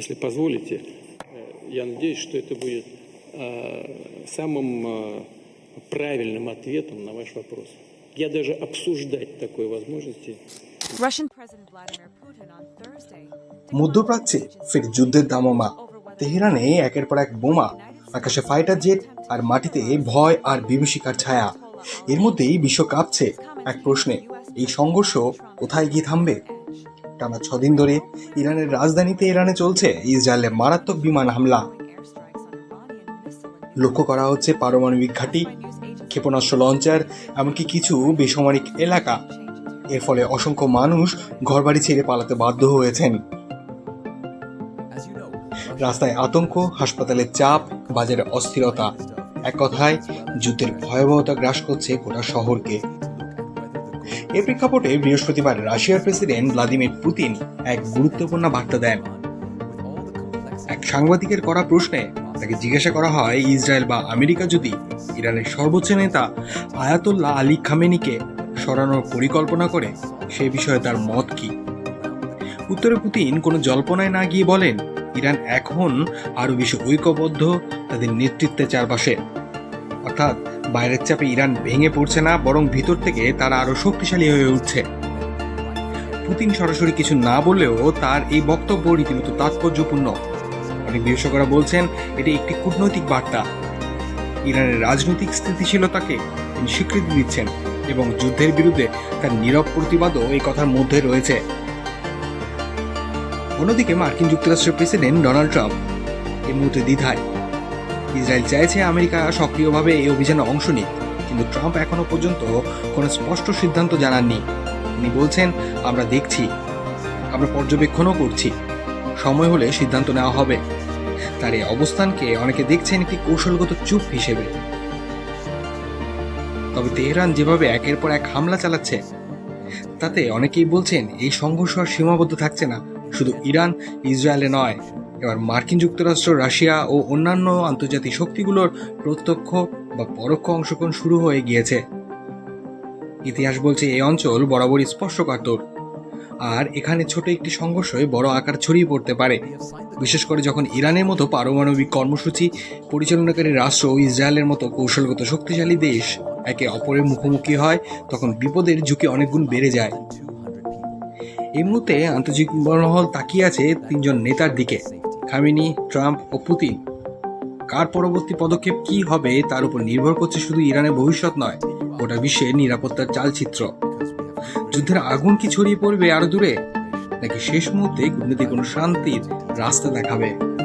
если позволите, э, я надеюсь, что это будет э, самым э, правильным ответом на ваш вопрос. Я даже обсуждать такой возможности Russian President Vladimir Putin on Thursday মধ্যপ্রাচ্যে ফের যুদ্ধের দামামা তেহরানে একের পর এক বোমা আকাশে ফাইটার জেট আর মাটিতে ভয় আর বিভীষিকার ছায়া এর মধ্যেই বিশ্ব কাঁপছে এক প্রশ্নে এই সংঘর্ষ কোথায় গিয়ে থামবে টানা ছদিন ধরে ইরানের রাজধানীতে ইরানে চলছে ইসরায়েলের মারাত্মক বিমান হামলা। লক্ষ্য করা হচ্ছে পারমাণবিক ঘাঁটি, ক্ষেপণাস্ত্র লঞ্চার, এমনকি কিছু বেসামরিক এলাকা। এর ফলে অসংখ্য মানুষ ঘরবাড়ি ছেড়ে পালাতে বাধ্য হয়েছেন। রাস্তায় আতঙ্ক, হাসপাতালের চাপ বাজারে অস্থিরতা। এক কথায়, যুদ্ধের ভয়াবহতা গ্রাস করছে গোটা শহরকে। এর প্রেক্ষাপটে বৃহস্পতিবার রাশিয়ার প্রেসিডেন্ট ভ্লাদিমির পুতিন এক গুরুত্বপূর্ণ বার্তা দেন। এক সাংবাদিকের করা প্রশ্নে তাকে জিজ্ঞাসা করা হয়, ইসরায়েল বা আমেরিকা যদি ইরানের সর্বোচ্চ নেতা আয়াতুল্লাহ আলী খামেনিকে সরানোর পরিকল্পনা করে, সে বিষয়ে তার মত কি? উত্তরে পুতিন কোনো জল্পনায় না গিয়ে বলেন, ইরান এখন আরও বেশি ঐক্যবদ্ধ, তাদের নেতৃত্বের চারপাশে। অর্থাৎ বাইরের চাপে ইরান ভেঙে পড়ছে না, বরং ভিতর থেকে তারা আরও শক্তিশালী হয়ে উঠছে। পুতিন সরাসরি কিছু না বললেও তার এই বক্তব্য রীতিমতো তাৎপর্যপূর্ণ। অনেক বিশেষজ্ঞরা বলছেন, এটি একটি কূটনৈতিক বার্তা। ইরানের রাজনৈতিক স্থিতিশীলতাকে তিনি স্বীকৃতি দিচ্ছেন এবং যুদ্ধের বিরুদ্ধে তার নীরব প্রতিবাদও এই কথার মধ্যে রয়েছে। অন্যদিকে মার্কিন যুক্তরাষ্ট্রের প্রেসিডেন্ট ডোনাল্ড ট্রাম্প এই মুহূর্তে দ্বিধায়। ইসরায়েল চাইছে আমেরিকা সক্রিয়ভাবে এই অভিযানে অংশ নিক, কিন্তু ট্রাম্প এখনও পর্যন্ত কোনো স্পষ্ট সিদ্ধান্ত জানাননি। তিনি বলছেন, আমরা দেখছি, আমরা পর্যবেক্ষণও করছি। সময় হলে সিদ্ধান্ত নেওয়া হবে। তার এই অবস্থানকে অনেকে দেখছেন একটি কৌশলগত চুপ হিসেবে। তবে তেহরান যেভাবে একের পর এক হামলা চালাচ্ছে, তাতে অনেকেই বলছেন এই সংঘর্ষ আর সীমাবদ্ধ থাকছে না, শুধু ইরান, ইসরায়েলে নয়। এবার মার্কিন যুক্তরাষ্ট্র, রাশিয়া ও অন্যান্য আন্তর্জাতিক শক্তিগুলোর প্রত্যক্ষ বা পরোক্ষ অংশগ্রহণ শুরু হয়ে গিয়েছে। ইতিহাস বলছে এই অঞ্চল বরাবরই স্পর্শকাতর। আর এখানে ছোট একটি সংঘর্ষে বড় আকার ছড়িয়ে পড়তে পারে। বিশেষ করে যখন ইরানের মতো পারমাণবিক কর্মসূচি পরিচালনাকারী রাষ্ট্র ও ইসরায়েলের মতো কৌশলগত শক্তিশালী দেশ একে অপরের মুখোমুখি হয়, তখন বিপদের ঝুঁকি অনেক গুণ বেড়ে যায়। এই মুহূর্তে আন্তর্জাতিক মহল তাকিয়ে আছে তিনজন নেতার দিকে। খামিনি, ট্রাম্প ও পুতিন। কার পরবর্তী পদক্ষেপ কি হবে তার উপর নির্ভর করছে শুধু ইরানের ভবিষ্যৎ নয়, গোটা বিশ্বের নিরাপত্তার চালচিত্র। যুদ্ধের আগুন কি ছড়িয়ে পড়বে আরও দূরে? নাকি শেষ মুহূর্তে কূটনীতি কোনো শান্তির রাস্তা দেখাবে?